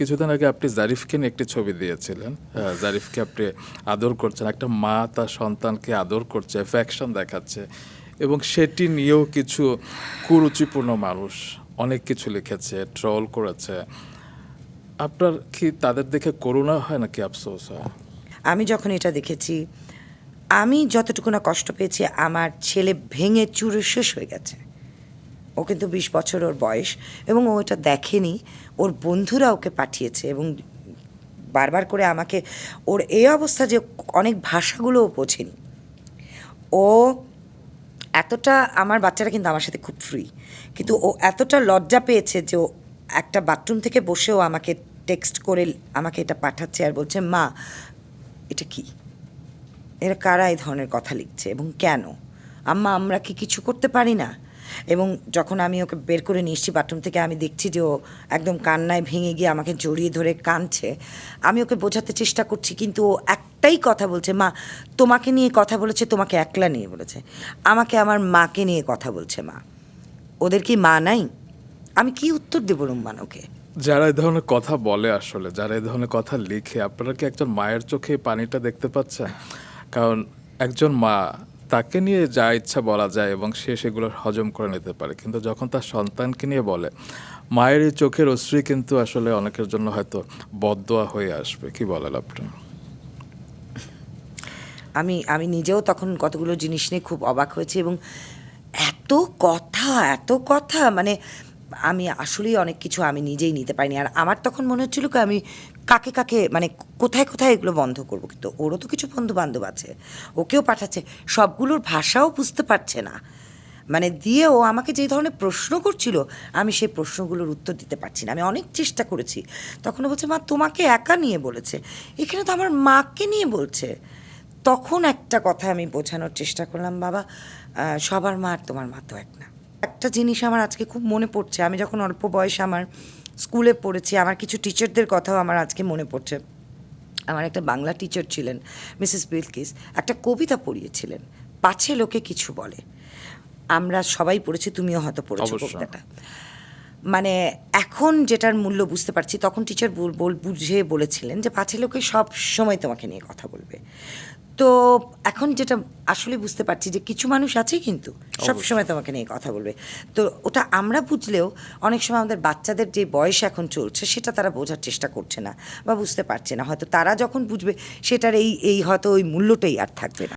কিছুদিন আগে আপনি জারিফকে নিয়ে একটি ছবি দিয়েছিলেন। জারিফকে আপনি আদর করছেন। একটা মা তার সন্তানকে আদর করছে অ্যাফেকশন দেখাচ্ছে এবং সেটি নিয়েও কিছু কুরুচিপূর্ণ মানুষ অনেক কিছু লিখেছে ট্রল করেছে। আপনার কি তাদের দেখে করুণা হয় নাকি আফসোস হয়? আমি যখন এটা দেখেছি, আমি যতটুকু না কষ্ট পেয়েছি, আমার ছেলে ভেঙে চুরে শেষ হয়ে গেছে। ও কিন্তু বিশ বছর ওর বয়স এবং ও এটা দেখেনি। ওর বন্ধুরা ওকে পাঠিয়েছে এবং বারবার করে আমাকে ওর এই অবস্থা যে অনেক ভাষাগুলো ও বোঝেনি। ও এতটা, আমার বাচ্চারা কিন্তু আমার সাথে খুব ফ্রি কিন্তু ও এতটা লজ্জা পেয়েছে যে ও একটা বাথরুম থেকে বসেও আমাকে টেক্সট করে আমাকে এটা পাঠাচ্ছে আর বলছে, মা, এটা কি? এরা কারা এই ধরনের কথা লিখছে এবং কেন? আম্মা, আমরা কি কিছু করতে পারি না? এবং যখন আমি ওকে বের করে নিয়ে বাথরুম থেকে, আমি দেখছি যে ও একদম কান্নায় ভেঙে গিয়ে আমাকে জড়িয়ে ধরে কাঁদছে। আমি ওকে বোঝাতে চেষ্টা করছি, কিন্তু ও একটাই কথা বলছে, মা, তোমাকে নিয়ে কথা বলেছে, তোমাকে একলা নিয়ে বলেছে। আমাকে আমার মাকে নিয়ে কথা বলছে, মা। ওদের কি মা নাই? আমি কি উত্তর দেবো রুম্মান ওকে? যারা এই ধরনের কথা বলে আসলে, যারা এই ধরনের কথা লিখে, আপনারা কি একজন মায়ের চোখে পানিটা দেখতে পাচ্ছেন? কারণ একজন মা তাকে নিয়ে যা ইচ্ছা বলা যায় এবং সে সেগুলো হজম করে নিতে পারে। কিন্তু যখন তার সন্তানকে নিয়ে বলে, মায়ের এই চোখের অশ্রী কিন্তু আসলে অনেকের জন্য হয়তো বদোয়া হয়ে আসবে। কি বলেন আপনার আমি আমি নিজেও তখন কতগুলো জিনিস নিয়ে খুব অবাক হয়েছি এবং এত কথা এত কথা মানে আমি আসলেই অনেক কিছু আমি নিজেই নিতে পারিনি। আর আমার তখন মনে হচ্ছিল কি, আমি কাকে কাকে মানে কোথায় কোথায় এগুলো বন্ধ করব? কিন্তু ওরও তো কিছু বন্ধু বান্ধব আছে, ওকেও পাঠাচ্ছে, সবগুলোর ভাষাও বুঝতে পারছে না। মানে দিয়ে ও আমাকে যে ধরনের প্রশ্ন করছিল, আমি সেই প্রশ্নগুলোর উত্তর দিতে পারছি না। আমি অনেক চেষ্টা করেছি। তখন বলছে, মা, তোমাকে একা নিয়ে বলেছে। এখানে তো আমার মাকে নিয়ে বলছে। তখন একটা কথা আমি বোঝানোর চেষ্টা করলাম, বাবা সবার মা আর তোমার মা তো এক না। একটা জিনিস আমার আজকে খুব মনে পড়ছে। আমি যখন অল্প বয়সে আমার স্কুলে পড়েছি আমার কিছু টিচারদের কথাও আমার আজকে মনে পড়ছে। আমার একটা বাংলা টিচার ছিলেন মিসেস বিলকিস একটা কবিতা পড়িয়েছিলেন পাছে লোকে কিছু বলে। আমরা সবাই পড়েছি তুমিও হয়তো পড়েছো। কবিতাটা। মানে এখন যেটার মূল্য বুঝতে পারছি তখন টিচার বল বুঝে বলেছিলেন যে পাছে লোকে সব সময় তোমাকে নিয়ে কথা বলবে। তো এখন যেটা আসলে বুঝতে পারছি যে কিছু মানুষ আছে কিন্তু সব সময় তোমাকে নিয়ে কথা বলবে। তো ওটা আমরা বুঝলেও অনেক সময় আমাদের বাচ্চাদের যে বয়স এখন চলছে সেটা তারা বোঝার চেষ্টা করছে না বা বুঝতে পারছে না। হয়তো তারা যখন বুঝবে সেটার এই এই হয়তো ওই মূল্যটাই আর থাকবে না।